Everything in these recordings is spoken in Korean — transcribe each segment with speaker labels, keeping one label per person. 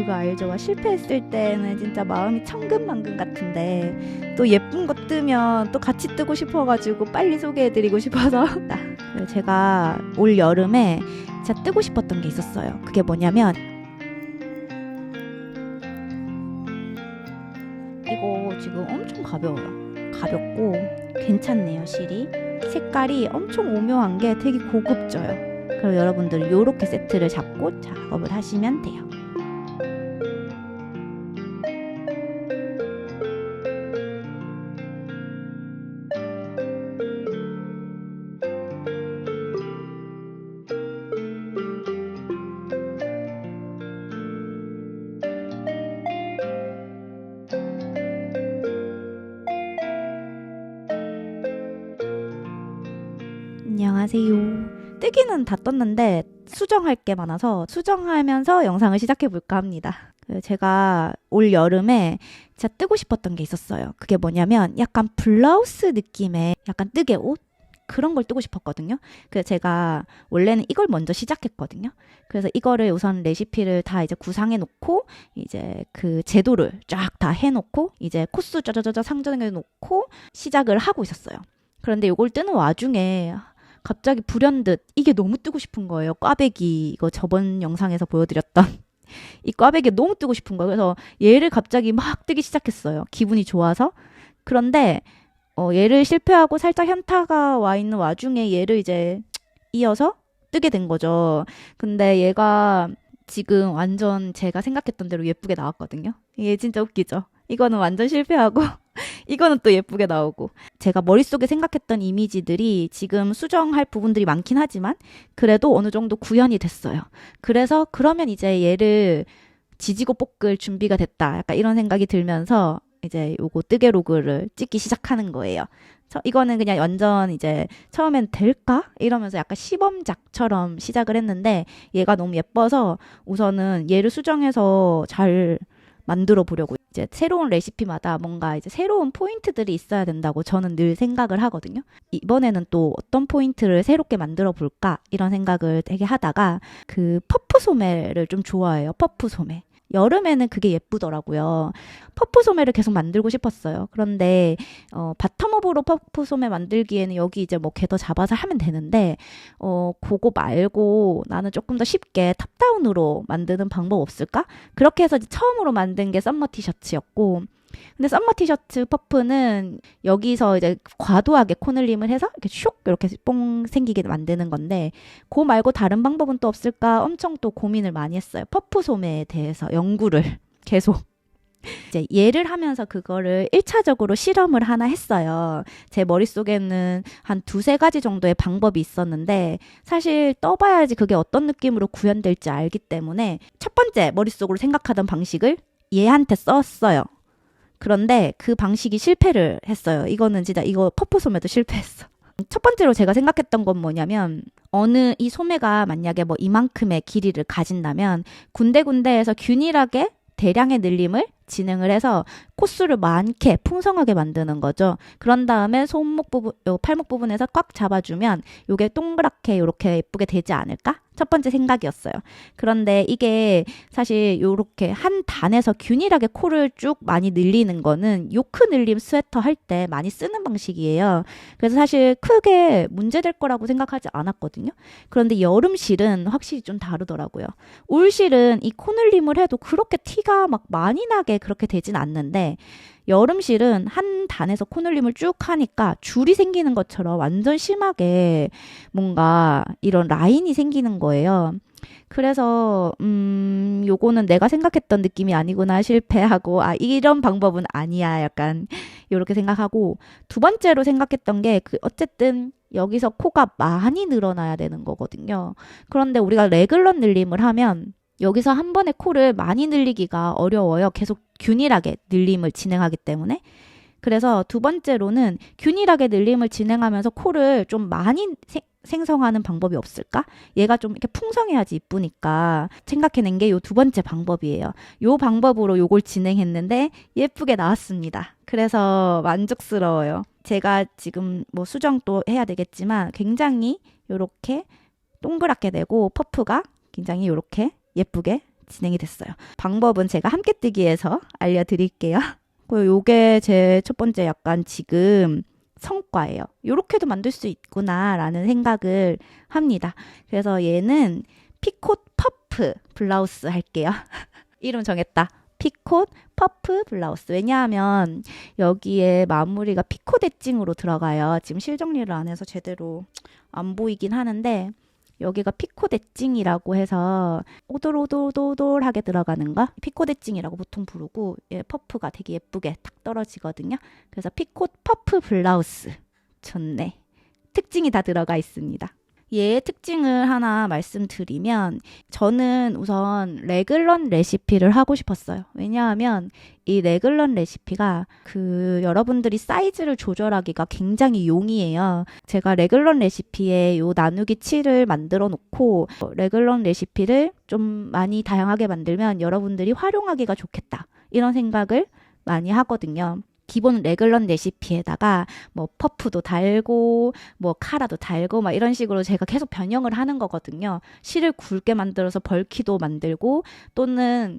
Speaker 1: 그거 알죠? 실패했을 때는 진짜 마음이 천근만근 같은데 또 예쁜 거 뜨면 또 같이 뜨고 싶어가지고 빨리 소개해드리고 싶어서 네, 제가 올 여름에 진짜 뜨고 싶었던 게 있었어요. 그게 뭐냐면 이거 지금 엄청 가벼워요. 가볍고 괜찮네요 실이 색깔이 엄청 오묘한 게 되게 고급져요. 그럼 여러분들은 이렇게 세트를 잡고 작업을 하시면 돼요. 떴는데 수정할 게 많아서 수정하면서 영상을 시작해 볼까 합니다. 그 제가 올 여름에 진짜 뜨고 싶었던 게 있었어요. 그게 뭐냐면 약간 블라우스 느낌의 약간 뜨개 옷 그런 걸 뜨고 싶었거든요. 그래서 제가 원래는 이걸 먼저 시작했거든요. 그래서 이거를 우선 레시피를 다 이제 구상해 놓고 이제 그 제도를 쫙 다 해 놓고 이제 코스 짜자자자 상정해 놓고 시작을 하고 있었어요. 그런데 이걸 뜨는 와중에 갑자기 불현듯 이게 너무 뜨고 싶은 거예요. 꽈배기 이거 저번 영상에서 보여드렸던 이 꽈배기 너무 뜨고 싶은 거예요. 그래서 얘를 갑자기 막 뜨기 시작했어요. 기분이 좋아서. 그런데 어, 얘를 실패하고 살짝 현타가 와 있는 와중에 얘를 이제 이어서 뜨게 된 거죠. 근데 얘가 지금 완전 제가 생각했던 대로 예쁘게 나왔거든요. 얘 진짜 웃기죠. 이거는 완전 실패하고 이거는 또 예쁘게 나오고 제가 머릿속에 생각했던 이미지들이 지금 수정할 부분들이 많긴 하지만 그래도 어느 정도 구현이 됐어요. 그래서 그러면 이제 얘를 지지고 볶을 준비가 됐다. 약간 이런 생각이 들면서 이제 요거 뜨개 로그를 찍기 시작하는 거예요. 저, 이거는 그냥 완전 이제 처음엔 될까? 이러면서 약간 시범작처럼 시작을 했는데 얘가 너무 예뻐서 우선은 얘를 수정해서 잘 만들어 보려고 이제 새로운 레시피마다 뭔가 이제 새로운 포인트들이 있어야 된다고 저는 늘 생각을 하거든요. 이번에는 또 어떤 포인트를 새롭게 만들어 볼까 이런 생각을 되게 하다가 그 퍼프 소매를 좀 좋아해요. 퍼프 소매. 여름에는 그게 예쁘더라고요. 퍼프 소매를 계속 만들고 싶었어요. 그런데 어, 바텀업으로 퍼프 소매 만들기에는 여기 이제 뭐 궤도 잡아서 하면 되는데 어, 그거 말고 나는 조금 더 쉽게 탑다운으로 만드는 방법 없을까? 그렇게 해서 처음으로 만든 게 썸머 티셔츠였고 근데 썸머 티셔츠 퍼프는 여기서 이제 과도하게 코늘림을 해서 이렇게 슉 이렇게 뽕 생기게 만드는 건데 그 말고 다른 방법은 또 없을까 엄청 또 고민을 많이 했어요. 퍼프 소매에 대해서 연구를 계속 이제 예를 하면서 그거를 1차적으로 실험을 하나 했어요. 제 머릿속에는 한 두세 가지 정도의 방법이 있었는데 사실 떠봐야지 그게 어떤 느낌으로 구현될지 알기 때문에 첫 번째 머릿속으로 생각하던 방식을 얘한테 썼어요. 그런데 그 방식이 실패를 했어요. 이거는 진짜 이거 퍼프 소매도 실패했어. 첫 번째로 제가 생각했던 건 뭐냐면 어느 이 소매가 만약에 뭐 이만큼의 길이를 가진다면 군데군데에서 균일하게 대량의 늘림을 진행을 해서 코스를 많게 풍성하게 만드는 거죠. 그런 다음에 손목 부분, 요 팔목 부분에서 꽉 잡아주면 요게 동그랗게 요렇게 예쁘게 되지 않을까? 첫 번째 생각이었어요. 그런데 이게 사실 요렇게 한 단에서 균일하게 코를 쭉 많이 늘리는 거는 요크 늘림 스웨터 할 때 많이 쓰는 방식이에요. 그래서 사실 크게 문제될 거라고 생각하지 않았거든요. 그런데 여름실은 확실히 좀 다르더라고요. 올실은 이 코 늘림을 해도 그렇게 티가 막 많이 나게 그렇게 되진 않는데 여름실은 한 단에서 코늘림을 쭉 하니까 줄이 생기는 것처럼 완전 심하게 뭔가 이런 라인이 생기는 거예요. 그래서 음 요거는 내가 생각했던 느낌이 아니구나 실패하고 아 이런 방법은 아니야 약간 요렇게 생각하고 두 번째로 생각했던 게 그 어쨌든 여기서 코가 많이 늘어나야 되는 거거든요. 그런데 우리가 레글런 늘림을 하면 여기서 한 번에 코를 많이 늘리기가 어려워요. 계속 균일하게 늘림을 진행하기 때문에. 그래서 두 번째로는 균일하게 늘림을 진행하면서 코를 좀 많이 세, 생성하는 방법이 없을까? 얘가 좀 이렇게 풍성해야지 이쁘니까 생각해낸 게 요 두 번째 방법이에요. 요 방법으로 요걸 진행했는데 예쁘게 나왔습니다. 그래서 만족스러워요. 제가 지금 뭐 수정 또 해야 되겠지만 굉장히 요렇게 동그랗게 되고 퍼프가 굉장히 요렇게 예쁘게 진행이 됐어요. 방법은 제가 함께 뜨기에서 알려드릴게요. 그리고 요게 제 첫 번째 약간 지금 성과예요. 요렇게도 만들 수 있구나라는 생각을 합니다. 그래서 얘는 피콧 퍼프 블라우스 할게요. 이름 정했다. 피콧 퍼프 블라우스. 왜냐하면 여기에 마무리가 피콧 엣징으로 들어가요. 지금 실정리를 안 해서 제대로 안 보이긴 하는데 여기가 피콧 엣징이라고 해서 오돌오돌오돌하게 들어가는 거 피콧 엣징이라고 보통 부르고 예, 퍼프가 되게 예쁘게 탁 떨어지거든요. 그래서 피콧 퍼프 블라우스 좋네. 특징이 다 들어가 있습니다. 얘의 특징을 하나 말씀드리면 저는 우선 레글런 레시피를 하고 싶었어요. 왜냐하면 이 레글런 레시피가 그 여러분들이 사이즈를 조절하기가 굉장히 용이해요. 제가 레글런 레시피에 요 나누기 7을 만들어 놓고 레글런 레시피를 좀 많이 다양하게 만들면 여러분들이 활용하기가 좋겠다. 이런 생각을 많이 하거든요. 기본 레글런 레시피에다가 뭐 퍼프도 달고 뭐 카라도 달고 막 이런 식으로 제가 계속 변형을 하는 거거든요. 실을 굵게 만들어서 벌키도 만들고 또는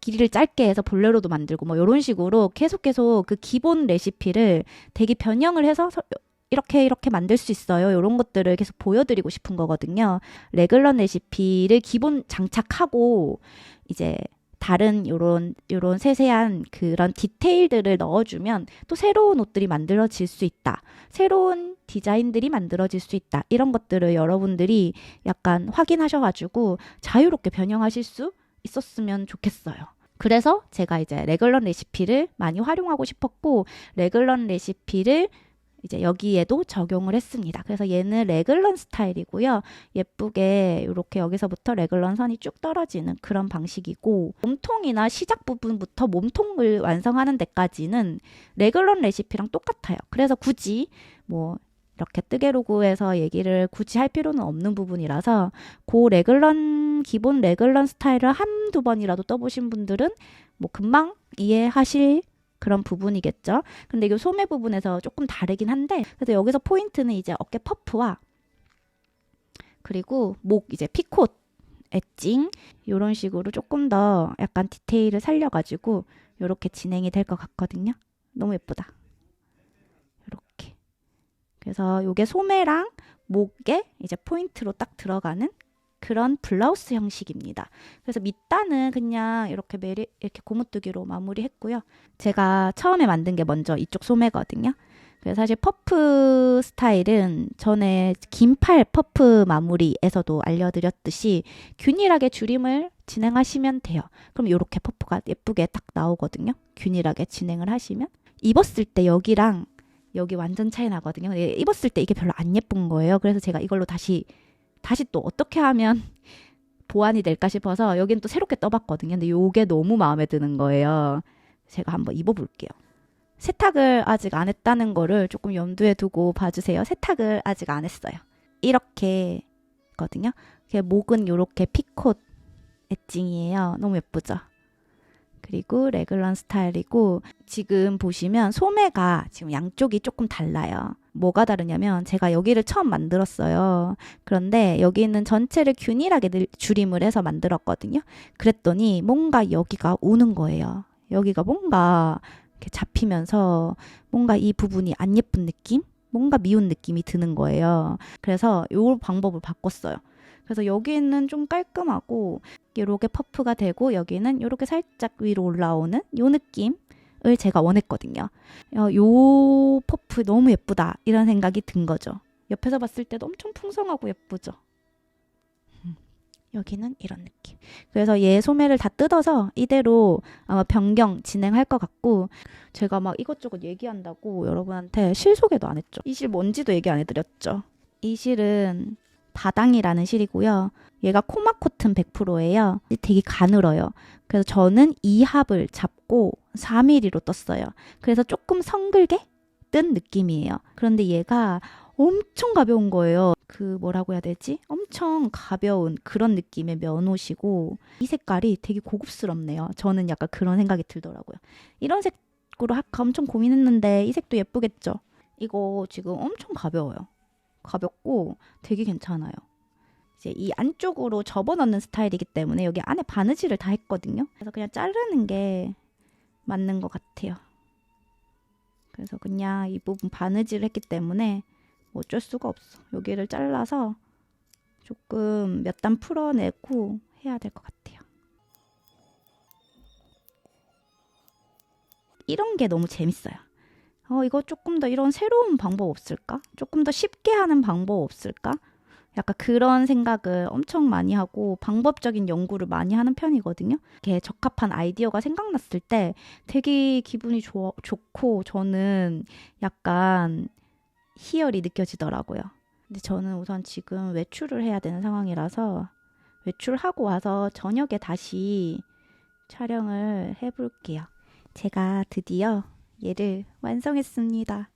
Speaker 1: 길이를 짧게 해서 볼레로도 만들고 뭐 이런 식으로 계속 계속 그 기본 레시피를 되게 변형을 해서 서- 이렇게 이렇게 만들 수 있어요. 이런 것들을 계속 보여드리고 싶은 거거든요. 레글런 레시피를 기본 장착하고 이제 다른 요런 요런 세세한 그런 디테일들을 넣어주면 또 새로운 옷들이 만들어질 수 있다. 새로운 디자인들이 만들어질 수 있다. 이런 것들을 여러분들이 약간 확인하셔가지고 자유롭게 변형하실 수 있었으면 좋겠어요. 그래서 제가 이제 레글런 레시피를 많이 활용하고 싶었고 레글런 레시피를 이제 여기에도 적용을 했습니다. 그래서 얘는 레글런 스타일이고요. 예쁘게 이렇게 여기서부터 레글런 선이 쭉 떨어지는 그런 방식이고 몸통이나 시작 부분부터 몸통을 완성하는 데까지는 레글런 레시피랑 똑같아요. 그래서 굳이 뭐 이렇게 뜨개로그에서 얘기를 굳이 할 필요는 없는 부분이라서 그 레글런 기본 레글런 스타일을 한두 번이라도 떠보신 분들은 뭐 금방 이해하실 그런 부분이겠죠. 근데 이 소매 부분에서 조금 다르긴 한데 그래서 여기서 포인트는 이제 어깨 퍼프와 그리고 목 이제 피콧 엣징 이런 식으로 조금 더 약간 디테일을 살려가지고 이렇게 진행이 될 것 같거든요. 너무 예쁘다. 이렇게. 그래서 이게 소매랑 목에 이제 포인트로 딱 들어가는 그런 블라우스 형식입니다. 그래서 밑단은 그냥 이렇게 메리 이렇게 고무뜨기로 마무리했고요. 제가 처음에 만든 게 먼저 이쪽 소매거든요. 그래서 사실 퍼프 스타일은 전에 긴팔 퍼프 마무리에서도 알려드렸듯이 균일하게 줄임을 진행하시면 돼요. 그럼 이렇게 퍼프가 예쁘게 딱 나오거든요. 균일하게 진행을 하시면 입었을 때 여기랑 여기 완전 차이 나거든요. 입었을 때 이게 별로 안 예쁜 거예요. 그래서 제가 이걸로 다시 다시 또 어떻게 하면 보완이 될까 싶어서 여긴 또 새롭게 떠봤거든요. 근데 요게 너무 마음에 드는 거예요. 제가 한번 입어볼게요. 세탁을 아직 안 했다는 거를 조금 염두에 두고 봐주세요. 세탁을 아직 안 했어요. 이렇게 거든요. 목은 이렇게 피콧 엣징이에요. 너무 예쁘죠? 그리고 레글런 스타일이고 지금 보시면 소매가 지금 양쪽이 조금 달라요. 뭐가 다르냐면 제가 여기를 처음 만들었어요. 그런데 여기는 전체를 균일하게 늘- 줄임을 해서 만들었거든요. 그랬더니 뭔가 여기가 우는 거예요. 여기가 뭔가 이렇게 잡히면서 뭔가 이 부분이 안 예쁜 느낌? 뭔가 미운 느낌이 드는 거예요. 그래서 요 방법을 바꿨어요. 그래서 여기는 좀 깔끔하고 이렇게 퍼프가 되고 여기는 이렇게 살짝 위로 올라오는 요 느낌 을 제가 원했거든요. 어, 요 퍼프 너무 예쁘다 이런 생각이 든 거죠. 옆에서 봤을 때도 엄청 풍성하고 예쁘죠. 음, 여기는 이런 느낌. 그래서 얘 소매를 다 뜯어서 이대로 아마 변경 진행할 것 같고 제가 막 이것저것 얘기한다고 여러분한테 실 소개도 안 했죠. 이 실 뭔지도 얘기 안 해드렸죠. 이 실은 다당이라는 실이고요. 얘가 코마 코튼 100%예요. 되게 가늘어요. 그래서 저는 이 합을 잡고 4mm로 떴어요. 그래서 조금 성글게 뜬 느낌이에요. 그런데 얘가 엄청 가벼운 거예요. 그 뭐라고 해야 되지? 엄청 가벼운 그런 느낌의 면옷이고 이 색깔이 되게 고급스럽네요. 저는 약간 그런 생각이 들더라고요. 이런 색으로 할까 엄청 고민했는데 이 색도 예쁘겠죠? 이거 지금 엄청 가벼워요. 가볍고 되게 괜찮아요. 이제 이 안쪽으로 접어넣는 스타일이기 때문에 여기 안에 바느질을 다 했거든요. 그래서 그냥 자르는 게 맞는 것 같아요. 그래서 그냥 이 부분 바느질을 했기 때문에 어쩔 수가 없어. 여기를 잘라서 조금 몇 단 풀어내고 해야 될 것 같아요. 이런 게 너무 재밌어요. 어, 이거 조금 더 이런 새로운 방법 없을까? 조금 더 쉽게 하는 방법 없을까? 약간 그런 생각을 엄청 많이 하고 방법적인 연구를 많이 하는 편이거든요. 이렇게 적합한 아이디어가 생각났을 때 되게 기분이 좋, 좋고 저는 약간 희열이 느껴지더라고요. 근데 저는 우선 지금 외출을 해야 되는 상황이라서 외출하고 와서 저녁에 다시 촬영을 해볼게요. 제가 드디어 얘를 완성했습니다.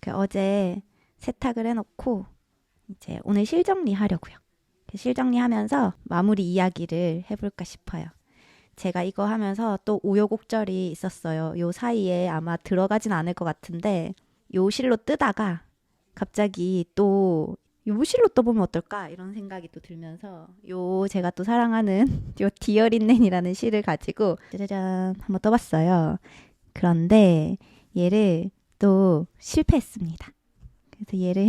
Speaker 1: 그 어제 세탁을 해놓고 이제 오늘 실정리 하려고요. 실정리 하면서 마무리 이야기를 해볼까 싶어요. 제가 이거 하면서 또 우여곡절이 있었어요. 요 사이에 아마 들어가진 않을 것 같은데 요 실로 뜨다가 갑자기 또 요 실로 떠보면 어떨까 이런 생각이 또 들면서 요 제가 또 사랑하는 요 디어린넨이라는 실을 가지고 짜자잔 한번 떠봤어요. 그런데 얘를 또 실패했습니다. 그래서 얘를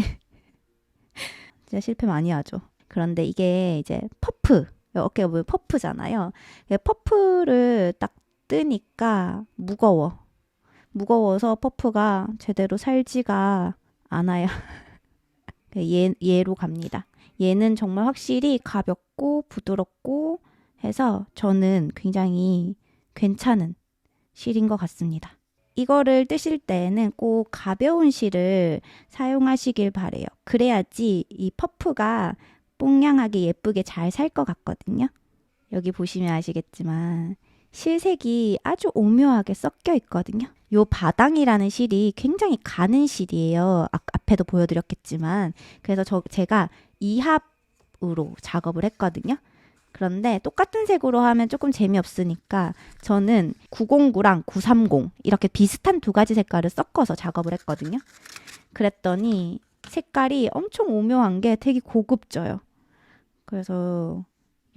Speaker 1: 진짜 실패 많이 하죠. 그런데 이게 이제 퍼프 어깨가 보면 퍼프잖아요. 퍼프를 딱 뜨니까 무거워. 무거워서 퍼프가 제대로 살지가 않아요. 얘, 얘로 갑니다. 얘는 정말 확실히 가볍고 부드럽고 해서 저는 굉장히 괜찮은 실인 것 같습니다. 이거를 뜨실 때는 꼭 가벼운 실을 사용하시길 바래요. 그래야지 이 퍼프가 뽕냥하게 예쁘게 잘 살 것 같거든요. 여기 보시면 아시겠지만 실색이 아주 오묘하게 섞여 있거든요. 요 바당이라는 실이 굉장히 가는 실이에요. 아, 앞에도 보여드렸겠지만 그래서 저 제가 이합으로 작업을 했거든요. 그런데 똑같은 색으로 하면 조금 재미없으니까 저는 909랑 930 이렇게 비슷한 두 가지 색깔을 섞어서 작업을 했거든요. 그랬더니 색깔이 엄청 오묘한 게 되게 고급져요. 그래서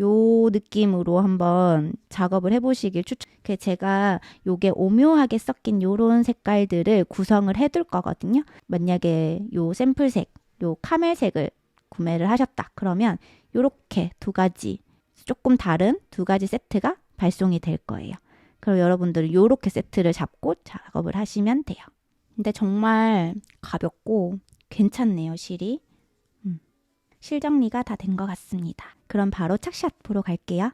Speaker 1: 요 느낌으로 한번 작업을 해보시길 추천. 그 제가 요게 오묘하게 섞인 요런 색깔들을 구성을 해둘 거거든요. 만약에 요 샘플색, 요 카멜색을 구매를 하셨다. 그러면 요렇게 두 가지 조금 다른 두 가지 세트가 발송이 될 거예요. 그럼 여러분들은 요렇게 세트를 잡고 작업을 하시면 돼요. 근데 정말 가볍고 괜찮네요, 실이. 음. 실 정리가 다 된 것 같습니다. 그럼 바로 착샷 보러 갈게요.